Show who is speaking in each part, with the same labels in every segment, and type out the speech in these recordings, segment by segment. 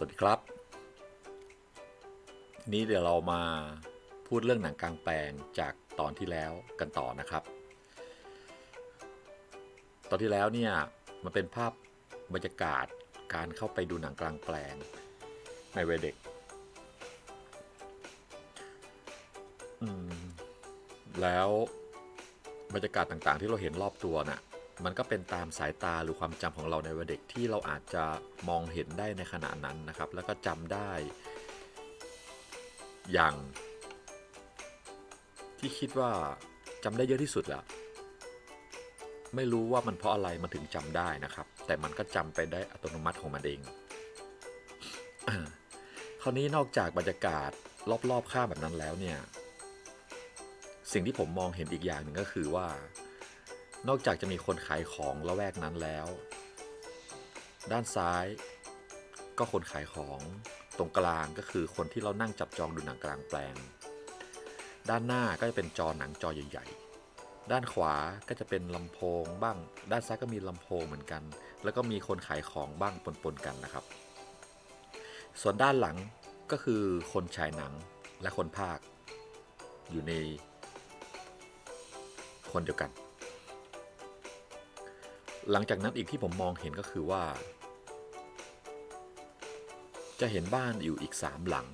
Speaker 1: สวัสดีครับ นี้เดี๋ยวเรามาพูดเรื่องหนังกลางแปลงจากตอนที่แล้วกันต่อนะครับ ตอนที่แล้วเนี่ยมันเป็นภาพบรรยากาศการเข้าไปดูหนังกลางแปลงในวัยเด็กแล้วบรรยากาศต่างๆ ที่เราเห็นรอบตัวน่ะ มันก็เป็นตามสายตาหรือความจำของเราในวัยเด็กที่เราอาจจะมองเห็นได้ในขณะนั้นนะครับ แล้วก็จำได้ อย่าง ที่คิดว่าจำได้เยอะที่สุดแหละไม่รู้ว่ามันเพราะอะไรมันถึงจำได้นะครับ แต่มันก็จำไปได้อัตโนมัติของมันเองคราวนี้นอกจากบรรยากาศรอบๆข้างแบบนั้นแล้วเนี่ย สิ่งที่ผมมองเห็นอีกอย่างหนึ่งก็คือว่า นอกจากจะมีคนขายของละแวกนั้นแล้ว ด้านซ้ายก็คนขายของตรงกลางก็คือคนที่เรานั่งจับจองดูหนังกลางแปลง ด้านหน้าก็จะเป็นจอหนังจอใหญ่ ๆ ด้านขวาก็จะเป็นลำโพงบ้าง ด้านซ้ายก็มีลำโพงเหมือนกัน แล้วก็มีคนขายของบ้างปนๆกันนะครับ ส่วนด้านหลังก็คือคนฉายหนังและคนภาค อยู่ในคนเดียวกัน หลังจากนั้นอีกที่ผมมองเห็นก็คือว่า จะเห็นบ้านอยู่อีกสามหลัง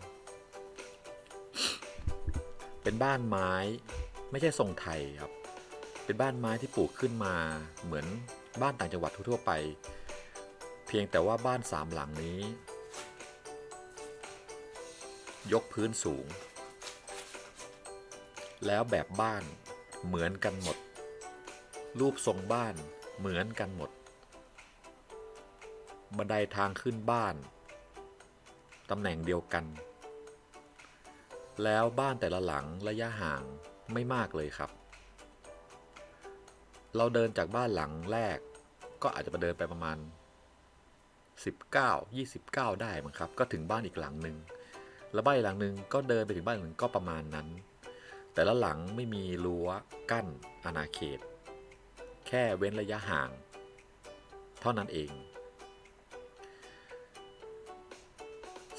Speaker 1: เป็นบ้านไม้ไม่ใช่ทรงไทยครับ เป็นบ้านไม้ที่ปลูกขึ้นมาเหมือนบ้านต่างจังหวัดทั่วไป เพียงแต่ว่าบ้านสามหลังนี้ ยกพื้นสูง แล้วแบบบ้านเหมือนกันหมด รูปทรงบ้าน เหมือนกันหมด บันไดทางขึ้นบ้าน ตำแหน่งเดียวกัน แล้วบ้านแต่ละหลังระยะห่างไม่มากเลยครับ เราเดินจากบ้านหลังแรก ก็อาจจะไปเดินไปประมาณ 19 29 ได้มั้งครับ ก็ถึงบ้านอีกหลังหนึ่งแล้วบ้านหลังหนึ่งก็เดินไปถึงบ้านหนึ่งก็ประมาณนั้น แต่ละหลังไม่มีรั้วกั้นอาณาเขต แค่เว้นระยะห่าง เท่านั้นเอง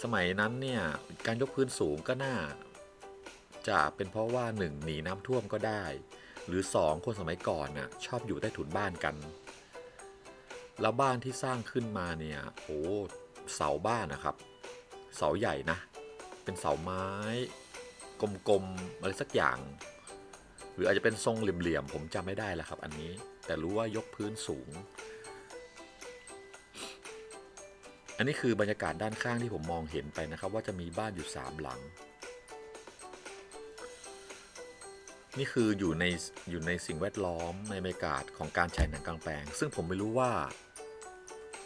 Speaker 1: สมัยนั้นเนี่ยการยกพื้นสูงก็น่า จะเป็นเพราะว่าหนึ่งหนีน้ำท่วมก็ได้ หรือสองคนสมัยก่อนน่ะชอบอยู่ใต้ถุนบ้านกันแล้วบ้านที่สร้างขึ้นมาเนี่ยโอ้เสาบ้านนะครับ เสาใหญ่นะ เป็นเสาไม้ กลมๆอะไรสักอย่าง หรืออาจจะเป็นทรงเหลี่ยมๆผมจำไม่ได้แล้วครับอันนี้ แต่รู้ว่ายกพื้นสูง อันนี้คือบรรยากาศด้านข้างที่ผมมองเห็นไปนะครับ ว่าจะมีบ้านอยู่สามหลัง นี่คืออยู่ในอยู่ในสิ่งแวดล้อมในบรรยากาศของการฉายหนังกลางแปลง ซึ่งผมไม่รู้ว่า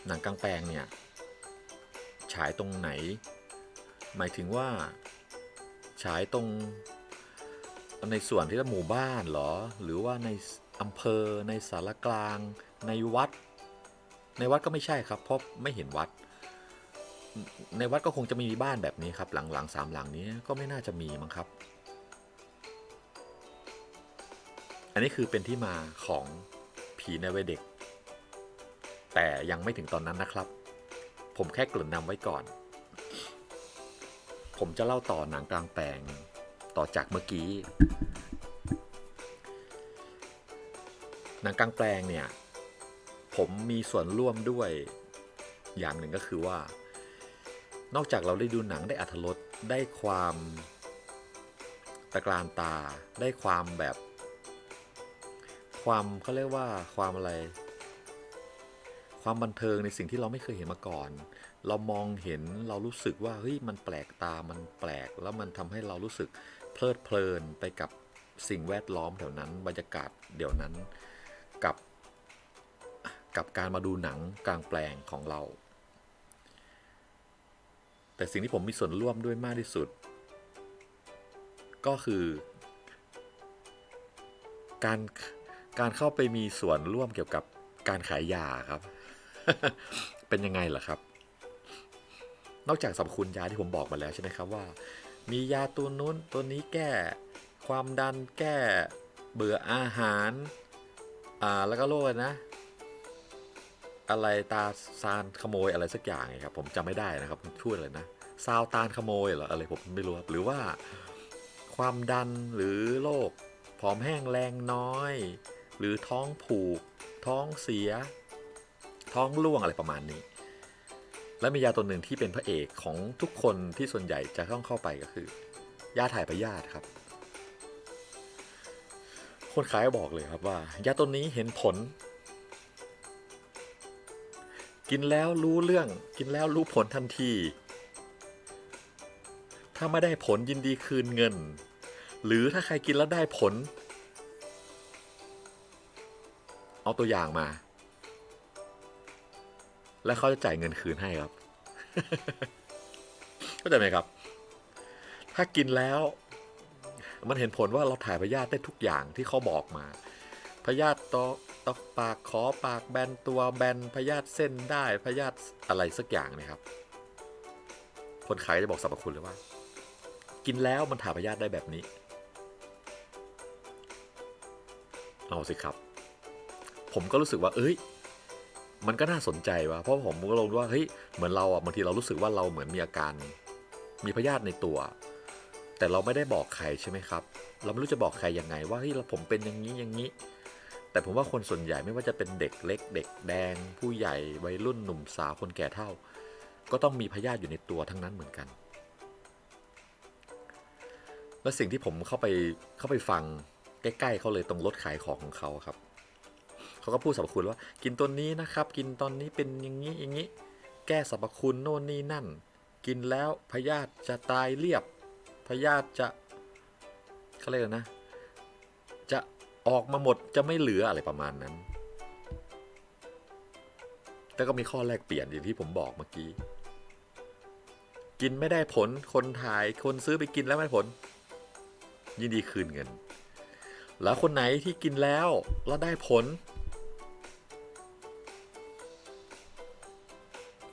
Speaker 1: หนังกลางแปลงเนี่ยฉายตรงไหน หมายถึงว่าฉายตรงในส่วนที่เรหมู่บ้านเหรอ หรือว่าใน อำเภอในสารกลาง ในวัด ในวัดก็ไม่ใช่ครับ เพราะไม่เห็นวัด ในวัดก็คงจะมีบ้านแบบนี้ครับ หลังหลังสามหลังนี้ก็ไม่น่าจะมีมั้งครับ อันนี้คือเป็นที่มาของผีในวัยเด็ก แต่ยังไม่ถึงตอนนั้นนะครับ ผมแค่กริ่นนำไว้ก่อน ผมจะเล่าต่อหนังกลางแปลงต่อจากเมื่อกี้ หนังกลางแปลงเนี่ย ผมมีส่วนร่วมด้วยอย่างหนึ่งก็คือว่า นอกจากเราได้ดูหนังได้อัธรสได้ความตะกรานตาได้ความแบบ ความเขาเรียกว่าความอะไร ความบันเทิงในสิ่งที่เราไม่เคยเห็นมาก่อน เรามองเห็นเรารู้สึกว่าเฮ้ยมันแปลกตามันแปลก แล้วมันทำให้เรารู้สึกเพลิดเพลินไปกับสิ่งแวดล้อมแถวนั้นบรรยากาศเดี๋ยวนั้น กับการมาดูหนังกลางแปลงของเรา แต่สิ่งที่ผมมีส่วนร่วมด้วยมากที่สุด ก็คือ การการเข้าไปมีส่วนร่วมเกี่ยวกับการขายยาครับ เป็นยังไงล่ะครับ นอกจากสรรพคุณยาที่ผมบอกมาแล้วใช่ไหมครับว่า มียาตัวนู้นตัวนี้แก้ความดันแก้เบื่ออาหาร อ่า แล้วก็โรคนะ อะไรตาซานขโมยอะไรสักอย่างไงครับผมจำไม่ได้นะครับพูดอะไรนะซาวตาลขโมยเหรออะไรผมไม่รู้รหรือว่าความดันหรือโรคผอมแห้งแรงน้อย หรือท้องผูก ท้องเสีย ท้องร่วงอะไรประมาณนี้ และมียาตัวหนึ่งที่เป็นพระเอกของทุกคนที่ส่วนใหญ่จะต้องเข้าไปก็คือยาถ่ายพยาธิครับ คนขายบอกเลยครับว่ายาตัวนี้เห็นผล กินแล้วรู้เรื่อง กินแล้วรู้ผลทันที ถ้าไม่ได้ผลยินดีคืนเงิน หรือถ้าใครกินแล้วได้ผล เอาตัวอย่างมา แล้วเขาจะจ่ายเงินคืนให้ครับเข้าใจไหมครับ ถ้ากินแล้ว มันเห็นผลว่าเราถ่ายพยาธิได้ทุกอย่างที่เขาบอกมา พยาธิตอตอปากขอปากแบนตัวแบนพยาธิเส้นได้พยาธิอะไรสักอย่างเนะครับ คนขายจะบอกสรรพคุณเลยว่า กินแล้วมันถ่ายพยาธิได้แบบนี้ เอาสิครับ ผมก็รู้สึกว่า เอ้ย มันก็น่าสนใจว่ะเพราะผมก็ลงว่าเฮ้ยเหมือนเราอะบางทีเรารู้สึกว่าเราเหมือนมีอาการมีพยาธิในตัว แต่เราไม่ได้บอกใครใช่ไหมครับ เราไม่รู้จะบอกใครยังไง ว่าเฮ้ยเราผมเป็นอย่างนี้อย่างนี้ แต่ผมว่าคนส่วนใหญ่ไม่ว่าจะเป็นเด็กเล็ก เด็กแดง ผู้ใหญ่วัยรุ่นหนุ่มสาวคนแก่เท่า ก็ต้องมีพยาธิอยู่ในตัวทั้งนั้นเหมือนกัน และสิ่งที่ผมเข้าไปเข้าไปฟังใกล้ๆเขาเลยตรงรถขายของของเขาครับเขาก็พูดสรรพคุณว่ากินตัวนี้นะครับ กินตอนนี้เป็นอย่างนี้อย่างนี้ แก้สรรพคุณโน่นนี่นั่น กินแล้วพยาธิจะตายเรียบพยาธิจะเขาเรียกนะ ออกมาหมดจะไม่เหลืออะไรประมาณนั้น แต่ก็มีข้อแลกเปลี่ยนอย่างที่ผมบอกเมื่อกี้ กินไม่ได้ผล คนถ่ายคนซื้อไปกินแล้วไม่ผล ยินดีคืนเงิน แล้วคนไหนที่กินแล้วแล้วได้ผล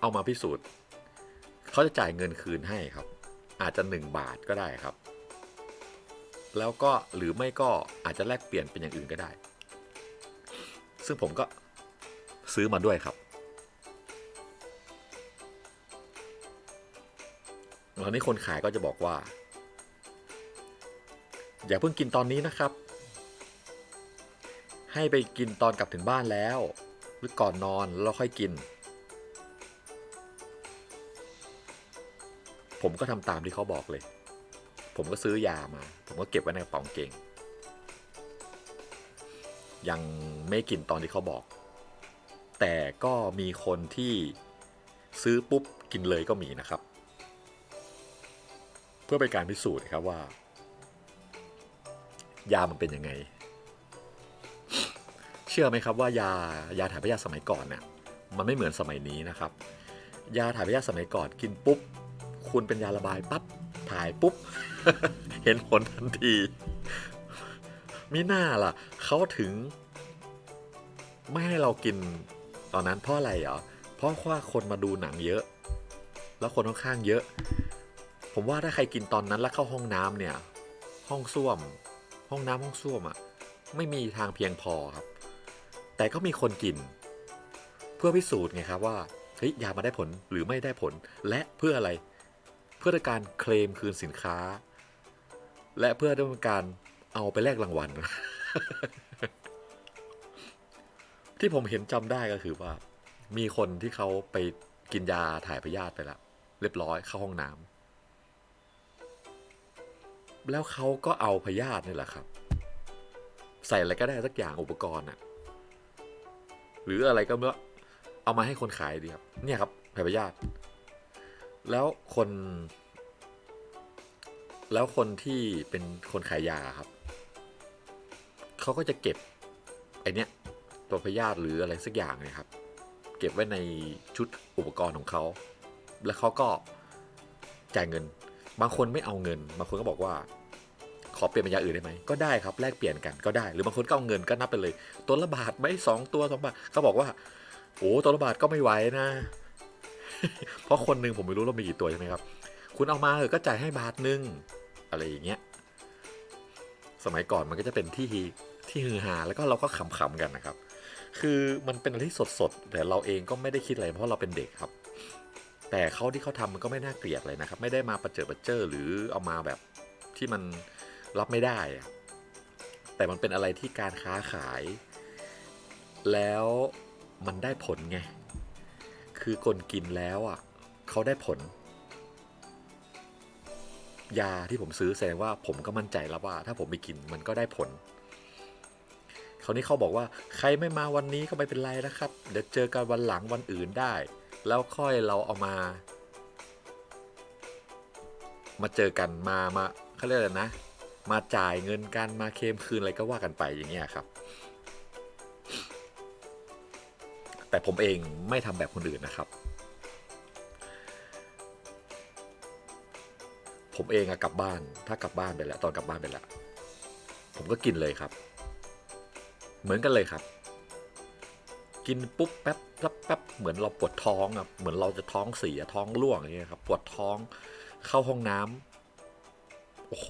Speaker 1: เอามาพิสูจน์ เขาจะจ่ายเงินคืนให้ครับ อาจจะ 1 บาทก็ได้ครับ แล้วก็หรือไม่ก็อาจจะแลกเปลี่ยนเป็นอย่างอื่นก็ได้ ซึ่งผมก็ซื้อมาด้วยครับแล้วนี้คนขายก็จะบอกว่า อย่าเพิ่งกินตอนนี้นะครับ ให้ไปกินตอนกลับถึงบ้านแล้ว หรือก่อนนอนแล้วค่อยกิน ผมก็ทำตามที่เขาบอกเลย ผมก็ซื้อยามา ผมก็เก็บไว้ในกระเป๋ากางเกง ยังไม่กินตอนที่เขาบอก แต่ก็มีคนที่ซื้อปุ๊บกินเลยก็มีนะครับ เพื่อเป็นการพิสูจน์ครับว่า ยามันเป็นยังไง เชื่อไหมครับว่ายายาถ่ายพยาธิสมัยก่อนเนี่ยมันไม่เหมือนสมัยนี้นะครับ ยาถ่ายพยาธิสมัยก่อนกินปุ๊บ คุณเป็นยาระบายปั๊บ ถ่ายปุ๊บ เห็นผลทันที มิน่าล่ะ เขาถึง ไม่ให้เรากินตอนนั้นเพราะอะไรเหรอ เพราะว่าคนมาดูหนังเยอะ แล้วคนค่อนข้างเยอะ ผมว่าถ้าใครกินตอนนั้นแล้วเข้าห้องน้ำเนี่ย ห้องส้วม ห้องน้ำห้องส้วมอะ่ะ ไม่มีทางเพียงพอครับ แต่ก็มีคนกิน เพื่อพิสูจน์ไงครับว่าเฮ้ยยามาได้ผลหรือไม่ได้ผลและเพื่ออะไร พื่อการเคลมคืนสินค้า และเพื่อต้องการเอาไปแลกรางวัล ที่ผมเห็นจำได้ก็คือว่า มีคนที่เขาไปกินยาถ่ายพยาธิไปแล้วเรียบร้อยเข้าห้องน้ำแล้วเขาก็เอาพยาธินี่แหละครับ ใส่อะไรก็ได้สักอย่างอุปกรณ์อะหรืออะไรก็ไม่รู้เอามาให้คนขายดีครับ เนี่ยครับถ่ายพยาธิ แล้วคน แล้วคนที่เป็นคนขายยาครับ เขาก็จะเก็บ ไอเนี้ย ตัวพยาธิหรืออะไรสักอย่างเนี่ยครับ เก็บไว้ในชุดอุปกรณ์ของเขา แล้วเขาก็จ่ายเงิน บางคนไม่เอาเงิน บางคนก็บอกว่า ขอเปลี่ยนเป็นยาอื่นได้ไหม ก็ได้ครับ แลกเปลี่ยนกันก็ได้ หรือบางคนก็เอาเงินก็นับไปเลย ตัวละบาทไหม่สองตัวสองบาทเขาบอกว่า โอ้ตัวละบาทก็ไม่ไหวนะ เพราะคนหนึ่งผมไม่รู้เรามีกี่ตัวใช่ไหมครับ คุณเอามาเออก็จ่ายให้บาทหนึงอะไรอย่างเงี้ย สมัยก่อนมันก็จะเป็นที่ที่ฮือฮาแล้วก็เราก็ขำๆกันนะครับ คือมันเป็นอะไรที่สดๆแต่เราเองก็ไม่ได้คิดอะไรเพราะเราเป็นเด็กครับ แต่เขาที่เขาทำมันก็ไม่น่าเกลียดเลยนะครับ ไม่ได้มาประเจิดประเจอหรือเอามาแบบที่มันรับไม่ได้อะแต่มันเป็นอะไรที่การค้าขาย แล้วมันได้ผลไง คือคนกินแล้วอะเขาได้ผล ยาที่ผมซื้อแสดงว่าผมก็มั่นใจแล้วว่า ถ้าผมไปกินมันก็ได้ผลคราวนี้เขาบอกว่าใครไม่มาวันนี้ก็ไม่เป็นไรนะครับ เดี๋ยวเจอกันวันหลังวันอื่นได้ แล้วค่อยเราเอามา มาเจอกันมามาเขาเรียกอะไรนะ มาจ่ายเงินกันมาเคมคืนอะไรก็ว่ากันไปอย่างเงี้ยครับ แต่ผมเองไม่ทำแบบคนอื่นนะครับ ผมเองอะกลับบ้าน ถ้ากลับบ้านไปแล้วตอนกลับบ้านไปแล้วผมก็กินเลยครับ เหมือนกันเลยครับ กินปุ๊บแป๊บแป๊บแป๊บเหมือนเราปวดท้องอะเหมือนเราจะท้องเสียท้องร่วงอย่างเงี้ยครับ ปวดท้องเข้าห้องน้ำโอ้โห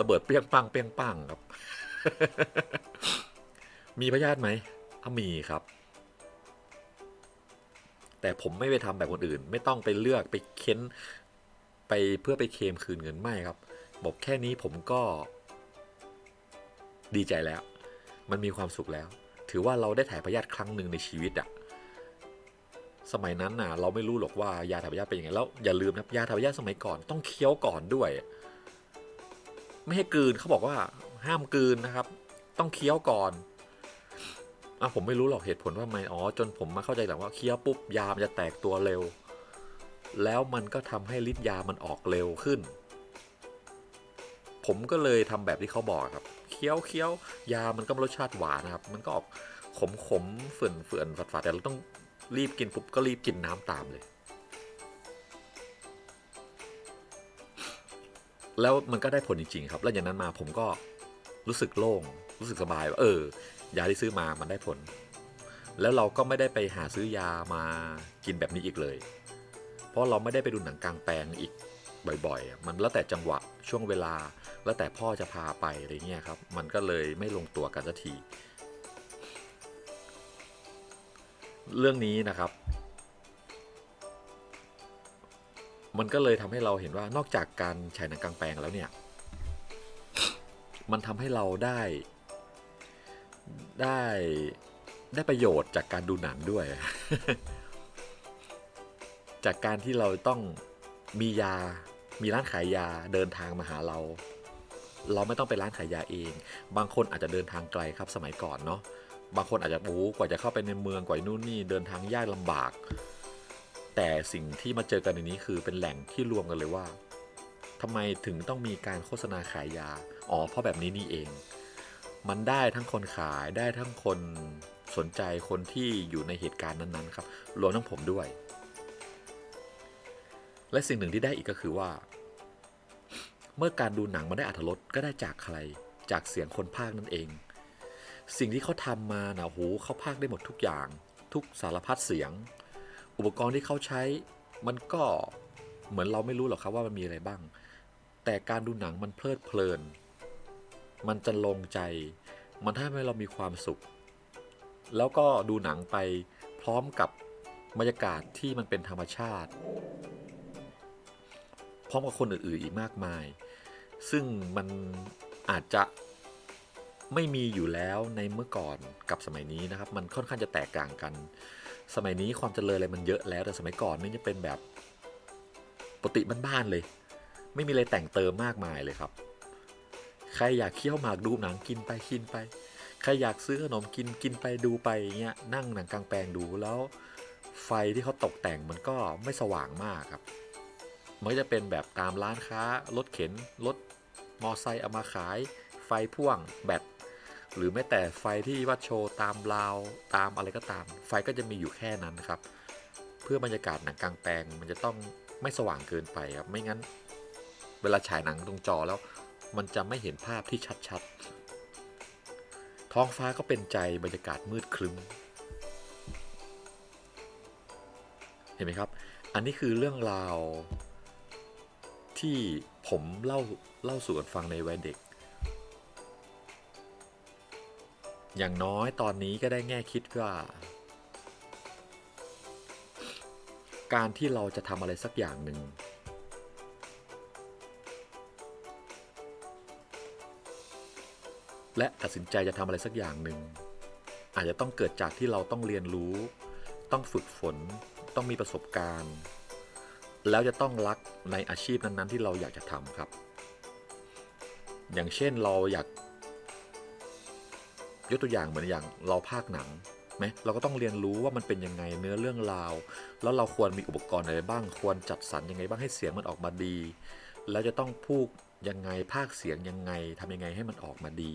Speaker 1: ระเบิดเปี้ยงปังเปี้ยงปังครับ มีพยาธิไหมอะมีครับ แต่ผมไม่ไปทำแบบคนอื่น ไม่ต้องไปเลือกไปเค้นไปเพื่อไปเคมคืนเงินไม่ครับ บอกแค่นี้ผมก็ดีใจแล้ว มันมีความสุขแล้ว ถือว่าเราได้ถ่ายพยาธิครั้งหนึ่งในชีวิตอะสมัยนั้นน่ะ เราไม่รู้หรอกว่ายาถ่ายพยาธิเป็นยังไงแล้วอย่าลืมนะยาถ่ายพยาธิสมัยก่อนต้องเคี้ยวก่อนด้วย ไม่ให้กืนเขาบอกว่าห้ามกืนนะครับ ต้องเคี้ยวก่อน อะผมไม่รู้หรอกเหตุผลว่าทำไมอ๋อจนผมมาเข้าใจหลังว่าเคี้ยวปุ๊บยามันจะแตกตัวเร็ว แล้วมันก็ทำให้ฤทธิ์ยามันออกเร็วขึ้น ผมก็เลยทำแบบที่เขาบอกครับเคี้ยวเคี้ยวยามันก็รสชาติหวานนะครับ มันก็ออกขมขมเฝื่อนเฝื่อนฝาดฝาดแต่เราต้องรีบกินปุ๊บก็รีบกินน้ำตามเลย แล้วมันก็ได้ผลจริงๆครับ แล้วอย่างนั้นมาผมก็รู้สึกโล่งรู้สึกสบายว่าเออ ยาที่ซื้อมามันได้ผล แล้วเราก็ไม่ได้ไปหาซื้อยามากินแบบนี้อีกเลย เพราะเราไม่ได้ไปดูหนังกลางแปลงอีกบ่อยๆ มันแล้วแต่จังหวะช่วงเวลา แล้วแต่พ่อจะพาไปอะไรเงี้ยครับ มันก็เลยไม่ลงตัวกันสักที เรื่องนี้นะครับ มันก็เลยทำให้เราเห็นว่านอกจากการฉายหนังกลางแปลงแล้วเนี่ย มันทำให้เราได้ ได้ได้ประโยชน์จากการดูหนังด้วย จากการที่เราต้องมียา มีร้านขายยาเดินทางมาหาเรา เราไม่ต้องไปร้านขายยาเอง บางคนอาจจะเดินทางไกลครับสมัยก่อนเนาะ บางคนอาจจะโอ้กว่าจะเข้าไปในเมืองกว่านู่นนี่เดินทางยากลำบาก แต่สิ่งที่มาเจอกันในนี้คือเป็นแหล่งที่รวมกันเลยว่าทำไมถึงต้องมีการโฆษณาขายยา อ๋อ เพราะแบบนี้นี่เอง มันได้ทั้งคนขายได้ทั้งคนสนใจคนที่อยู่ในเหตุการณ์นั้นๆครับรวมทั้งผมด้วย และสิ่งหนึ่งที่ได้อีกก็คือว่า เมื่อการดูหนังมันได้อัธรสก็ได้จากใคร จากเสียงคนภาคนั่นเอง สิ่งที่เขาทำมานะโหเขาภาคได้หมดทุกอย่าง ทุกสารพัดเสียง อุปกรณ์ที่เขาใช้ มันก็เหมือนเราไม่รู้หรอกครับว่ามันมีอะไรบ้าง แต่การดูหนังมันเพลิดเพลิน มันจะลงใจ มันทำให้เรามีความสุข แล้วก็ดูหนังไปพร้อมกับบรรยากาศที่มันเป็นธรรมชาติ พร้อมกับคนอื่นๆอีกมากมาย ซึ่งมันอาจจะไม่มีอยู่แล้วในเมื่อก่อนกับสมัยนี้นะครับ มันค่อนข้างจะแตกต่างกัน สมัยนี้ความเจริญอะไรมันเยอะแล้วแต่สมัยก่อนนี่จะเป็นแบบปกติบ้านๆเลย ไม่มีอะไรแต่งเติมมากมายเลยครับ ใครอยากเคี้ยวหมากดูหนังกินไปกินไป ใครอยากซื้อขนมกินกินไปดูไปเงี้ยนั่งหนังกลางแปลงดูแล้ว ไฟที่เขาตกแต่งมันก็ไม่สว่างมากครับมันจะเป็นแบบตามร้านค้ารถเข็นรถมอไซค์เอามาขาย ไฟพ่วงแบตหรือแม้แต่ไฟที่วัดโชว์ตามราวตามอะไรก็ตาม ไฟก็จะมีอยู่แค่นั้นครับ เพื่อบรรยากาศหนังกลางแปลงมันจะต้องไม่สว่างเกินไปครับไม่งั้น เวลาฉายหนังตรงจอแล้ว มันจะไม่เห็นภาพที่ชัดๆ ท้องฟ้าก็เป็นใจบรรยากาศมืดครึ้ม เห็นไหมครับ อันนี้คือเรื่องราว ที่ผมเล่าเล่าสู่กันฟังในวัยเด็ก อย่างน้อยตอนนี้ก็ได้แง่คิดว่า การที่เราจะทำอะไรสักอย่างหนึ่ง และตัดสินใจจะทำอะไรสักอย่างหนึ่ง อาจจะต้องเกิดจากที่เราต้องเรียนรู้ ต้องฝึกฝน ต้องมีประสบการณ์ แล้วจะต้องรักในอาชีพนั้นๆ ที่เราอยากจะทำครับ อย่างเช่นเราอยาก ยกตัวอย่างเหมือนอย่างเราภาคหนังไหมเราก็ต้องเรียนรู้ว่ามันเป็นยังไงเนื้อเรื่องราว แล้วเราควรมีอุปกรณ์อะไรบ้าง ควรจัดสรรยังไงบ้างให้เสียงมันออกมาดี แล้วจะต้องพูดยังไงภาคเสียงยังไงทำยังไงให้มันออกมาดี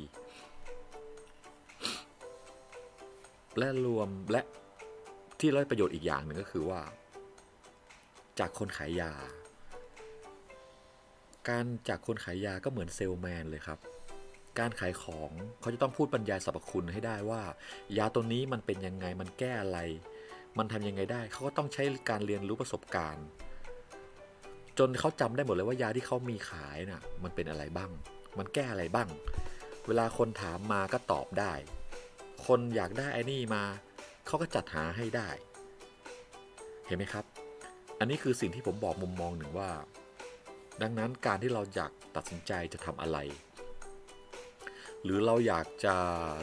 Speaker 1: และรวมและที่ได้ประโยชน์อีกอย่างหนึ่งก็คือว่า จากคนขายยา การจากคนขายยาก็เหมือนเซลแมนเลยครับ การขายของเขาจะต้องพูดบรรยายสรรพคุณให้ได้ว่า ยาตัวนี้มันเป็นยังไงมันแก้อะไร มันทำยังไงได้ เขาก็ต้องใช้การเรียนรู้ประสบการณ์ จนเขาจำได้หมดเลยว่ายาที่เขามีขายน่ะมันเป็นอะไรบ้าง มันแก้อะไรบ้าง เวลาคนถามมาก็ตอบได้ คนอยากได้ไอ้นี่มาเขาก็จัดหาให้ได้ เห็นไหมครับ อันนี้คือสิ่งที่ผมบอกมุมมองหนึ่งว่า ดังนั้นการที่เราอยากตัดสินใจจะทำอะไร หรือเราอยากจะ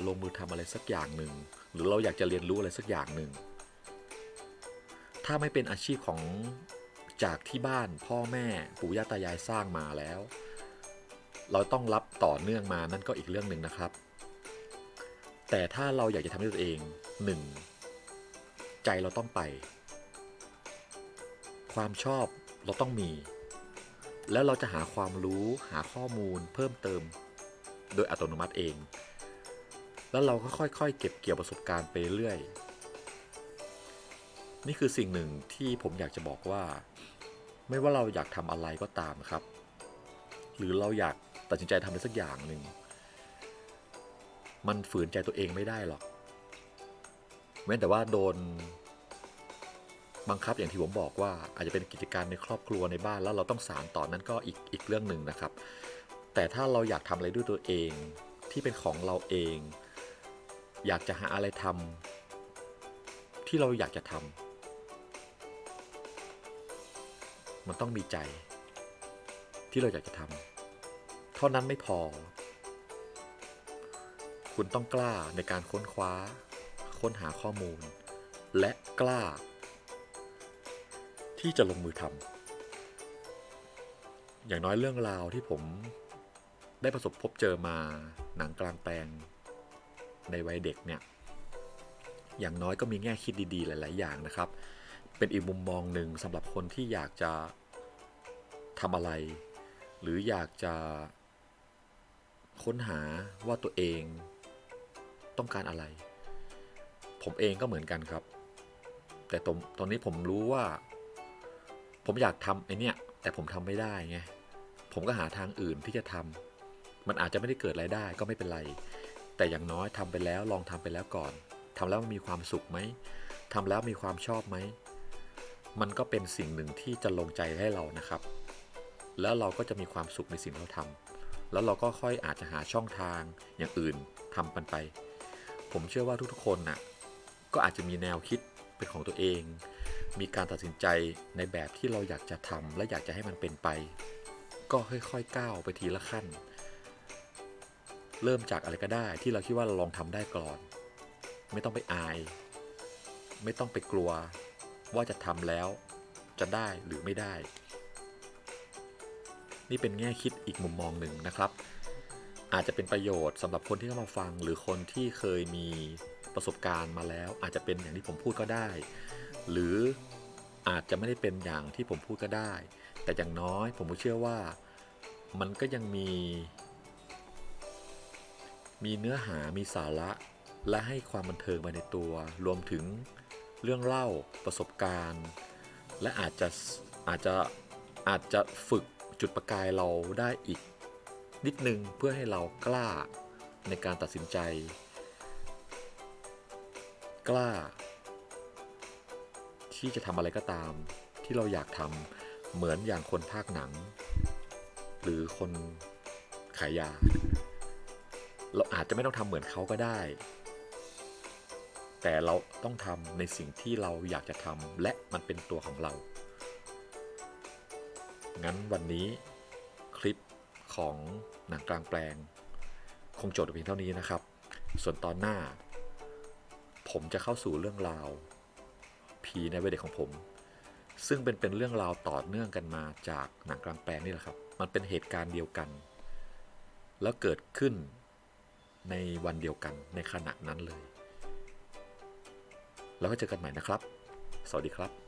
Speaker 1: ลงมือทำอะไรสักอย่างหนึ่งหรือเราอยากจะเรียนรู้อะไรสักอย่างหนึ่งถ้าไม่เป็นอาชีพของ จากที่บ้านพ่อแม่ปู่ย่าตายายสร้างมาแล้ว เราต้องรับต่อเนื่องมานั่นก็อีกเรื่องหนึ่งนะครับ แต่ถ้าเราอยากจะทำให้ตัวเองหนึ่งใจเราต้องไป ความชอบเราต้องมี แล้วเราจะหาความรู้หาข้อมูลเพิ่มเติม โดยอัตโนมัติเอง แล้วเราก็ค่อยๆ เก็บเกี่ยวประสบการณ์ไปเรื่อยนี่คือสิ่งหนึ่งที่ผมอยากจะบอกว่า ไม่ว่าเราอยากทำอะไรก็ตามครับ หรือเราอยากตัดสินใจทำอะไรสักอย่างหนึ่ง มันฝืนใจตัวเองไม่ได้หรอกเว้แต่ว่าโดนบังคับอย่างที่ผมบอกว่าอาจจะเป็นกิจการในครอบครัวในบ้านแล้วเราต้องสารต่อนั้นก็อีกอีกเรื่องหนึ่งนะครับ แต่ถ้าเราอยากทำอะไรด้วยตัวเองที่เป็นของเราเอง อยากจะหาอะไรทำที่เราอยากจะทำ มันต้องมีใจ ที่เราอยากจะทำเท่านั้นไม่พอ คุณต้องกล้าในการค้นคว้า ค้นหาข้อมูล และกล้า ที่จะลงมือทำอย่างน้อยเรื่องราวที่ผมได้ประสบพบเจอมาหนังกลางแปลงในวัยเด็กเนี่ย อย่างน้อยก็มีแง่คิดดีๆ หลาย ๆ อย่างนะครับ เป็นอีกมุมมองหนึ่งสำหรับคนที่อยากจะทำอะไร หรืออยากจะค้นหาว่าตัวเองต้องการอะไร ผมเองก็เหมือนกันครับ แต่ตอนตอนนี้ผมรู้ว่า ผมอยากทำไอเนี้ยแต่ผมทำไม่ได้ไงผมก็หาทางอื่นที่จะทำมันอาจจะไม่ได้เกิดรายได้ก็ไม่เป็นไร แต่อย่างน้อยทำไปแล้วลองทำไปแล้วก่อนทำแล้วมันมีความสุขไหมทำแล้วมีความชอบไหม มันก็เป็นสิ่งหนึ่งที่จะลงใจให้เรานะครับ แล้วเราก็จะมีความสุขในสิ่งที่เราทำแล้วเราก็ค่อยอาจจะหาช่องทางอย่างอื่นทำมันไป ผมเชื่อว่าทุกๆคนน่ะก็อาจจะมีแนวคิดเป็นของตัวเอง มีการตัดสินใจในแบบที่เราอยากจะทำและอยากจะให้มันเป็นไป ก็ค่อยๆก้าวไปทีละขั้น เริ่มจากอะไรก็ได้ที่เราคิดว่าเราลองทำได้ก่อน ไม่ต้องไปอาย ไม่ต้องไปกลัว ว่าจะทำแล้วจะได้หรือไม่ได้ นี่เป็นแง่คิดอีกมุมมองหนึ่งนะครับ อาจจะเป็นประโยชน์สำหรับคนที่เข้ามาฟัง หรือคนที่เคยมีประสบการณ์มาแล้ว อาจจะเป็นอย่างที่ผมพูดก็ได้ หรืออาจจะไม่ได้เป็นอย่างที่ผมพูดก็ได้ แต่อย่างน้อยผมก็เชื่อว่ามันก็ยังมี มีเนื้อหามีสาระและให้ความบันเทิงมาในตัว รวมถึง เรื่องเล่าประสบการณ์ และอาจจะอาจจะอาจจะฝึกจุดประกายเราได้อีกนิดนึงเพื่อให้เรากล้าในการตัดสินใจ กล้า ที่จะทำอะไรก็ตาม ที่เราอยากทำเหมือนอย่างคนภาคหนัง หรือคนขายยา เราอาจจะไม่ต้องทำเหมือนเขาก็ได้ แต่เราต้องทำในสิ่งที่เราอยากจะทำและมันเป็นตัวของเรา งั้นวันนี้คลิปของหนังกลางแปลง คงจบเพียงเท่านี้นะครับ ส่วนตอนหน้า ผมจะเข้าสู่เรื่องราวผีในวัยเด็กของผม ซึ่งเป็นเป็นเรื่องราวต่อเนื่องกันมาจากหนังกลางแปลงนี่แหละครับ มันเป็นเหตุการณ์เดียวกัน แล้วเกิดขึ้นในวันเดียวกันในขณะนั้นเลย แล้วก็เจอกันใหม่นะครับ สวัสดีครับ